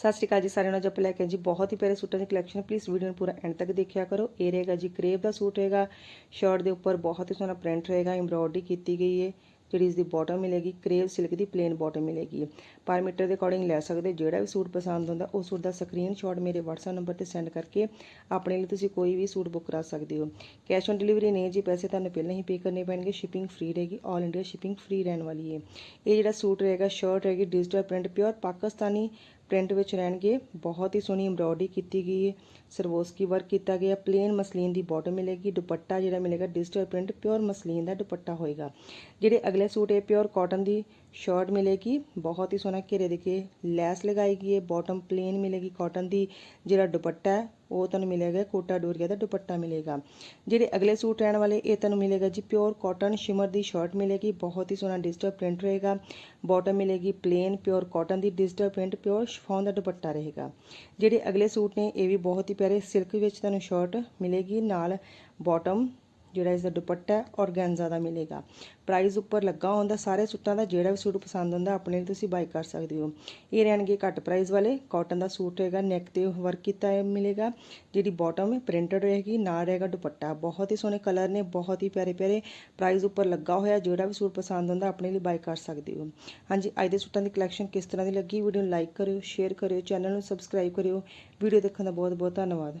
ਸਤਿ ਸ਼੍ਰੀ ਅਕਾਲ ਜੀ ਸਾਰਿਆਂ ਨੂੰ। ਜੱਪ ਲੈ ਕੇ ਜੀ ਬਹੁਤ ਹੀ ਪਿਆਰੇ ਸੂਟਾਂ ਦੀ ਕਲੈਕਸ਼ਨ ਪਲੀਜ਼ ਵੀਡੀਓ ਨੂੰ ਪੂਰਾ ਐਂਡ ਤੱਕ ਦੇਖਿਆ ਕਰੋ। ਇਹ ਰਹੇਗਾ ਜੀ ਕਰੇਪ ਦਾ ਸੂਟ ਹੈਗਾ। ਸ਼ਰਟ ਦੇ ਉੱਪਰ ਬਹੁਤ ਹੀ ਸੋਹਣਾ ਪ੍ਰਿੰਟ ਰਹੇਗਾ। ਐਮਬ੍ਰੋਇਡਰੀ ਕੀਤੀ ਗਈ ਹੈ, ਜਿਹੜੀ ਇਸ ਦੀ ਬਾਟਮ ਮਿਲੇਗੀ। ਕਰੇਪ ਸਿਲਕ ਦੀ ਪਲੇਨ ਬਾਟਮ ਮਿਲੇਗੀ ਪਰ ਮੀਟਰ ਦੇ ਅਕੋਰਡਿੰਗ ਲੈ ਸਕਦੇ ਜਿਹੜਾ ਵੀ ਸੂਟ ਪਸੰਦ ਹੁੰਦਾ ਉਹ ਸੂਟ ਦਾ ਸਕਰੀਨਸ਼ਾਟ ਮੇਰੇ WhatsApp ਨੰਬਰ ਤੇ ਸੈਂਡ ਕਰਕੇ ਆਪਣੇ ਲਈ ਤੁਸੀਂ ਕੋਈ ਵੀ ਸੂਟ ਬੁੱਕ ਕਰਾ ਸਕਦੇ ਹੋ। ਕੈਸ਼ ਔਨ ਡਿਲੀਵਰੀ ਨਹੀਂ ਜੀ, ਪੈਸੇ ਤੁਹਾਨੂੰ ਪਹਿਲਾਂ ਹੀ ਪੇ ਕਰਨੇ ਪੈਣਗੇ। ਸ਼ਿਪਿੰਗ ਫ੍ਰੀ ਰਹੇਗੀ। 올 ਇੰਡੀਆ ਸ਼ਿਪਿੰਗ ਫ੍ਰੀ ਰਹਿਣ ਵਾਲੀ ਹੈ। ਇਹ ਜਿਹੜਾ ਸੂਟ ਰਹੇਗਾ ਸ਼ਰਟ ਰਹੇਗੀ digital print pure Pakistani print ਵਿੱਚ ਰਹਿਣਗੇ। ਬਹੁਤ ਹੀ ਸੋਹਣੀ ਐਮਬ੍ਰੋਇਡਰੀ ਕੀਤੀ ਗਈ ਹੈ। ਸਰਵੋਸਕੀ ਵਰਕ ਕੀਤਾ ਗਿਆ। ਪਲੇਨ ਮਸਲੀਨ ਦੀ ਬਾਟਮ ਮਿਲੇਗੀ। ਦੁਪੱਟਾ ਜਿਹੜਾ ਮਿਲੇਗਾ ਡਿਜੀਟਲ ਪ੍ਰਿੰਟ ਪਿਓਰ ਮਸਲੀਨ ਦਾ ਦੁਪੱਟਾ ਹੋਏਗਾ। ਜਿਹੜੇ ਅਗਲੇ ਸੂਟ ਹੈ ਪਿਓਰ ਕਾਟਨ ਦੀ ਸ਼ਰਟ ਮਿਲੇਗੀ। ਬਹੁਤ ਹੀ ਸੋਹਣਾ ਘੇਰੇ ਦੇ ਕੇ ਲੈਸ ਲਗਾਈ ਗਈ ਹੈ। ਬਾਟਮ ਪਲੇਨ ਮਿਲੇਗੀ ਕਾਟਨ ਦੀ। ਜਿਹੜਾ ਦੁਪੱਟਾ ਹੈ ਉਹ ਤੁਹਾਨੂੰ ਮਿਲੇਗਾ ਕੋਟਾ ਡੋਰੀਆ ਦਾ ਦੁਪੱਟਾ ਮਿਲੇਗਾ। ਜਿਹੜੇ ਅਗਲੇ ਸੂਟ ਰਹਿਣ ਵਾਲੇ, ਇਹ ਤੁਹਾਨੂੰ ਮਿਲੇਗਾ ਜੀ ਪਿਓਰ ਕਾਟਨ ਸ਼ਿਮਰ ਦੀ ਸ਼ਰਟ ਮਿਲੇਗੀ, ਬਹੁਤ ਹੀ ਸੋਹਣਾ ਡਿਜੀਟਲ ਪ੍ਰਿੰਟ ਰਹੇਗਾ। ਬਾਟਮ ਮਿਲੇਗੀ ਪਲੇਨ ਪਿਓਰ ਕਾਟਨ ਦੀ ਡਿਜੀਟਲ ਪ੍ਰਿੰਟ ਪਿਓਰ ਸ਼ਿਫੋਨ ਦਾ ਦੁਪੱਟਾ ਰਹੇਗਾ। ਜਿਹੜੇ ਅਗਲੇ ਸੂਟ ਨੇ, ਇਹ ਵੀ ਬਹੁਤ ਹੀ ਪਿਆਰੇ ਸਿਲਕ ਵਿੱਚ ਤੁਹਾਨੂੰ ਸ਼ਰਟ ਮਿਲੇਗੀ। ਨਾਲ ਬਾਟਮ ਜਿਹੜਾ ਇਸ ਦਾ ਦੁਪੱਟਾ ਹੈ ਔਰਗੈਂਜ਼ਾ ਦਾ ਮਿਲੇਗਾ। ਪ੍ਰਾਈਸ ਉੱਪਰ ਲੱਗਾ ਹੁੰਦਾ ਸਾਰੇ ਸੂਟਾਂ ਦਾ ਜਿਹੜਾ ਵੀ ਸੂਟ ਪਸੰਦ ਹੁੰਦਾ, ਆਪਣੇ ਲਈ ਤੁਸੀਂ ਬਾਈ ਕਰ ਸਕਦੇ ਹੋ। ਇਹ ਰਹਿਣਗੇ ਘੱਟ ਪ੍ਰਾਈਸ ਵਾਲੇ। ਕਾਟਨ ਦਾ ਸੂਟ ਰਹੇਗਾ ਨੈਕ ਤੇ ਵਰਕ ਕੀਤਾ ਹੈ ਮਿਲੇਗਾ, ਜਿਹੜੀ ਬਾਟਮ ਹੈ ਪ੍ਰਿੰਟਡ ਰਹੇਗੀ, ਨਾਲ ਰਹੇਗਾ ਦੁਪੱਟਾ। ਬਹੁਤ ਹੀ ਸੋਹਣੇ ਕਲਰ ਨੇ, ਬਹੁਤ ਹੀ ਪਿਆਰੇ ਪਿਆਰੇ ਪ੍ਰਾਈਸ ਉੱਪਰ ਲੱਗਾ ਹੋਇਆ, ਜਿਹੜਾ ਵੀ ਸੂਟ ਪਸੰਦ ਹੁੰਦਾ, ਆਪਣੇ ਲਈ ਬਾਈ ਕਰ ਸਕਦੇ ਹੋ। ਹਾਂਜੀ, ਅੱਜ ਦੇ ਸੂਟਾਂ ਦੀ ਕਲੈਕਸ਼ਨ ਕਿਸ ਤਰ੍ਹਾਂ ਦੀ ਲੱਗੀ? ਵੀਡੀਓ ਨੂੰ ਲਾਈਕ ਕਰਿਓ ਸ਼ੇਅਰ ਕਰਿਓ ਚੈਨਲ ਨੂੰ ਸਬਸਕ੍ਰਾਈਬ ਕਰਿਓ। ਵੀਡੀਓ ਦੇਖਣ ਦਾ ਬਹੁਤ ਬਹੁਤ ਧੰਨਵਾਦ।